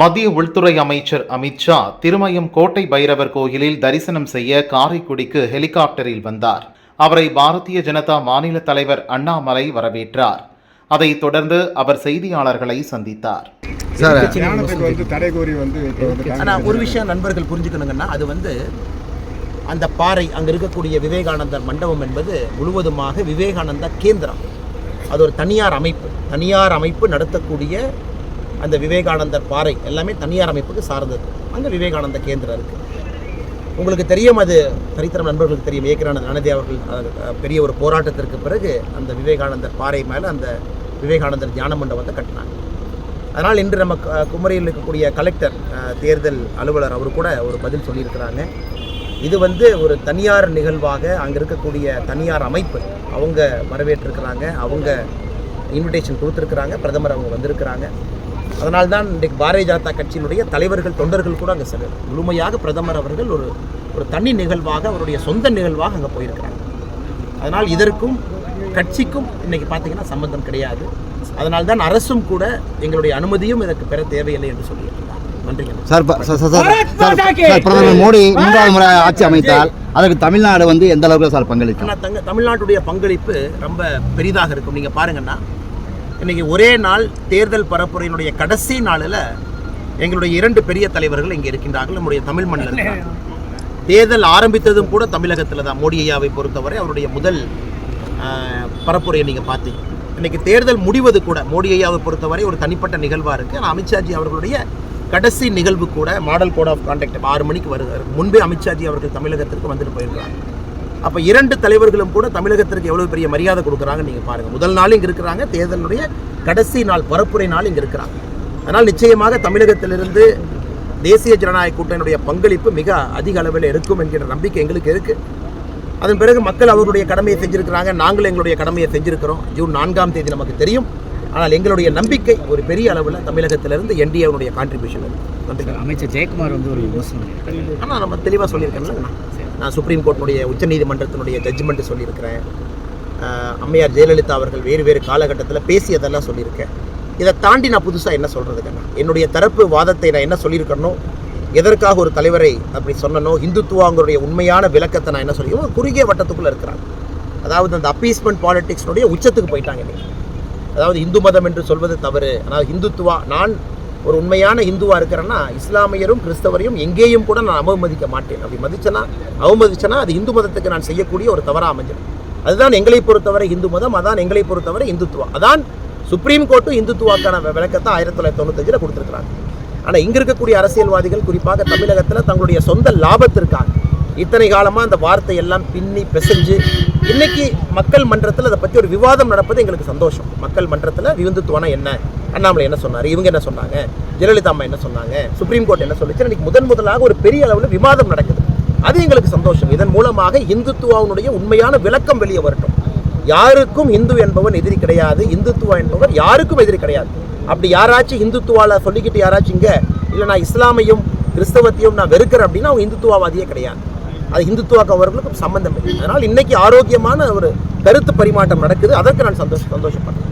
மத்திய உள்துறை அமைச்சர் அமித்ஷா திருமயம் கோட்டை பைரவர் கோயிலில் தரிசனம் செய்ய காரைக்குடிக்கு ஹெலிகாப்டரில் வந்தார். அவரை பாரதிய ஜனதா மாநில தலைவர் அண்ணாமலை வரவேற்றார். அதைத் தொடர்ந்து அவர் செய்தியாளர்களை சந்தித்தார். ஒரு விஷயம் நண்பர்கள் புரிஞ்சுக்கணுங்கன்னா அது வந்து அந்த பாறை அங்கே இருக்கக்கூடிய விவேகானந்தர் மண்டபம் என்பது முழுவதுமாக விவேகானந்தா கேந்திரம். அது ஒரு தனியார் அமைப்பு. தனியார் அமைப்பு நடத்தக்கூடிய அந்த விவேகானந்தர் பாறை எல்லாமே தனியார் அமைப்புக்கு சார்ந்தது. அங்கே விவேகானந்த கேந்திரம் இருக்குது உங்களுக்கு தெரியும் அது சரித்திரம் நண்பர்களுக்கு தெரியும். ஏக்கரானந்த அனதி அவர்கள் பெரிய ஒரு போராட்டத்திற்கு பிறகு அந்த விவேகானந்தர் பாறை மேலே அந்த விவேகானந்தர் தியான மண்டபத்தை கட்டினாங்க. அதனால் இன்று நம்ம குமரியில் இருக்கக்கூடிய கலெக்டர் தேர்தல் அலுவலர் அவர் கூட ஒரு பதில் சொல்லியிருக்கிறாங்க. இது வந்து ஒரு தனியார் நிகழ்வாக அங்கே இருக்கக்கூடிய தனியார் அமைப்பு அவங்க வரவேற்றிருக்கிறாங்க. அவங்க இன்விடேஷன் கொடுத்துருக்குறாங்க. பிரதமர் அவங்க வந்திருக்கிறாங்க. அதனால் தான் இன்றைக்கு பாரதிய ஜனதா கட்சியினுடைய தலைவர்கள் தொண்டர்கள் கூட அங்கே செல்ல முழுமையாக பிரதமர் அவர்கள் ஒரு ஒரு தனி நிகழ்வாக அவருடைய சொந்த நிகழ்வாக அங்கே போயிருக்கிறாங்க. அதனால் இதற்கும் கட்சிக்கும் இன்னைக்கு பார்த்தீங்கன்னா சம்பந்தம் கிடையாது. அதனால் தான் அரசும் கூட எங்களுடைய அனுமதியும் இதற்கு பெற தேவையில்லை என்று சொல்லியிருக்கிறார். சார் சார் பிரதமர் மோடி மூன்றாவது முறை ஆட்சி அமைத்தால் அதற்கு தமிழ்நாடு வந்து எந்த அளவுக்கு சார் பங்களிக்கும்? ஆனால் தங்க தமிழ்நாட்டுடைய பங்களிப்பு ரொம்ப பெரிதாக இருக்கும். நீங்கள் பாருங்கன்னா இன்றைக்கி ஒரே நாள் தேர்தல் பரப்புரையினுடைய கடைசி நாளில் எங்களுடைய இரண்டு பெரிய தலைவர்கள் இங்கே இருக்கின்றார்கள். நம்முடைய தமிழ் மண்ணில் தேர்தல் ஆரம்பித்ததும் கூட தமிழகத்தில் தான். மோடி ஐயாவை பொறுத்தவரை அவருடைய முதல் பரப்புரையை நீங்கள் பார்த்தீங்க. இன்னைக்கு தேர்தல் முடிவது கூட மோடி ஐயாவை பொறுத்தவரை ஒரு தனிப்பட்ட நிகழ்வாக இருக்குது ஆனால் அமித்ஷாஜி அவர்களுடைய கடைசி நிகழ்வு கூட மாடல் கோட் ஆஃப் கான்டாக்ட் ஆறு மணிக்கு வருகிறார் முன்பே அமித்ஷாஜி அவர்கள் தமிழகத்திற்கு வந்துட்டு போயிருக்கிறாங்க அப்போ இரண்டு தலைவர்களும் கூட தமிழகத்திற்கு எவ்வளோ பெரிய மரியாதை கொடுக்குறாங்க நீங்கள் பாருங்கள் முதல் நாள் இங்கே இருக்கிறாங்க தேர்தலுடைய கடைசி நாள் பரப்புரை நாள் இங்கே இருக்கிறாங்க. அதனால் நிச்சயமாக தமிழகத்திலிருந்து தேசிய ஜனநாயக கூட்டணியுடைய பங்களிப்பு மிக அதிக அளவில் இருக்கும் என்கிற நம்பிக்கை எங்களுக்கு இருக்கு. அதன் பிறகு மக்கள் அவர்களுடைய கடமையை செஞ்சிருக்கிறாங்க நாங்கள் எங்களுடைய கடமையை செஞ்சுருக்கிறோம். ஜூன் நான்காம் தேதி நமக்கு தெரியும். ஆனால் எங்களுடைய நம்பிக்கை ஒரு பெரிய அளவில் தமிழகத்திலிருந்து என்டிஏவுடைய கான்ட்ரிபியூஷன் நன்றி. அமைச்சர் ஜெயக்குமார் வந்து ஒரு விமர்சனம். ஆனால் நம்ம தெளிவாக சொல்லியிருக்கேன்ல. நான். சுப்ரீம் கோர்ட்டினுடைய உச்சநீதிமன்றத்தினுடைய ஜட்ஜ்மெண்ட்டு சொல்லியிருக்கிறேன். அம்மையார் ஜெயலலிதா அவர்கள் வேறு வேறு காலகட்டத்தில் பேசியதெல்லாம் சொல்லியிருக்கேன். இதை தாண்டி நான் புதுசாக என்ன சொல்கிறதுக்கண்ணா என்னுடைய தரப்பு வாதத்தை நான் என்ன சொல்லியிருக்கணும் எதற்காக ஒரு தலைவரை அப்படி சொன்னனோ இந்துத்துவாங்களுடைய உண்மையான விளக்கத்தை நான் என்ன சொல்லி ஒரு குறுகிய வட்டத்துக்குள்ளே இருக்கிறாங்க. அதாவது அந்த அப்பீஸ்மெண்ட் பாலிடிக்ஸ்னுடைய உச்சத்துக்கு போயிட்டாங்க அதாவது இந்து மதம் என்று சொல்வது தவறு. ஆனால் இந்துத்துவா நான் ஒரு உண்மையான இந்துவாக இருக்கிறேன்னா இஸ்லாமியரும் கிறிஸ்தவரையும் எங்கேயும் கூட நான் அவமதிக்க மாட்டேன். அப்படி மதிச்சேன்னா அவமதிச்சேன்னா அது இந்து மதத்துக்கு நான் செய்யக்கூடிய ஒரு தவறாக அமைஞ்சிடும் அதுதான் எங்களை பொறுத்தவரை இந்து மதம் அதான் எங்களை பொறுத்தவரை இந்துத்துவா. அதான் சுப்ரீம் கோர்ட்டும் இந்துத்துவாக்கான விளக்கத்தை ஆயிரத்தி தொள்ளாயிரத்தி தொண்ணூத்தஞ்சில் கொடுத்துருக்குறாங்க. ஆனால் இங்கே இருக்கக்கூடிய அரசியல்வாதிகள் குறிப்பாக தமிழகத்தில் தங்களுடைய சொந்த லாபத்திற்காக இத்தனை காலமாக அந்த வார்த்தை எல்லாம் பின்னி பிசைஞ்சு இன்னைக்கு மக்கள் மன்றத்தில் அதை பற்றி ஒரு விவாதம் நடப்பது எங்களுக்கு சந்தோஷம். மக்கள் மன்றத்தில் விருந்துத்துவனா என்ன? அண்ணாமலை என்ன சொன்னார்? இவங்க என்ன சொன்னாங்க? ஜெயலலிதா அம்மா என்ன சொன்னாங்க? சுப்ரீம் கோர்ட் என்ன சொல்லிச்சு? இன்னைக்கு முதன் முதலாக ஒரு பெரிய அளவில் விவாதம் நடக்குது. அது எங்களுக்கு சந்தோஷம். இதன் மூலமாக இந்துத்துவாவுடைய உண்மையான விளக்கம் வெளியே வரட்டும். யாருக்கும் இந்து என்பவன் எதிரி கிடையாது. இந்துத்துவா என்பவர் யாருக்கும் எதிரி கிடையாது. அப்படி யாராச்சும் இந்துத்துவால சொல்லிக்கிட்டு யாராச்சும் இங்கே இல்லை நான் இஸ்லாமையும் கிறிஸ்தவத்தையும் நான் வெறுக்கிறேன் அப்படின்னா அவங்க இந்துத்துவாவாதியே கிடையாது. அது இந்துத்துவாக்கு கவர்களுக்கும் சம்பந்தம் இல்லை அதனால் இன்னைக்கு ஆரோக்கியமான ஒரு கருத்து பரிமாற்றம் நடக்குது. அதற்கு நான் சந்தோஷம் சந்தோஷப்படுறேன்.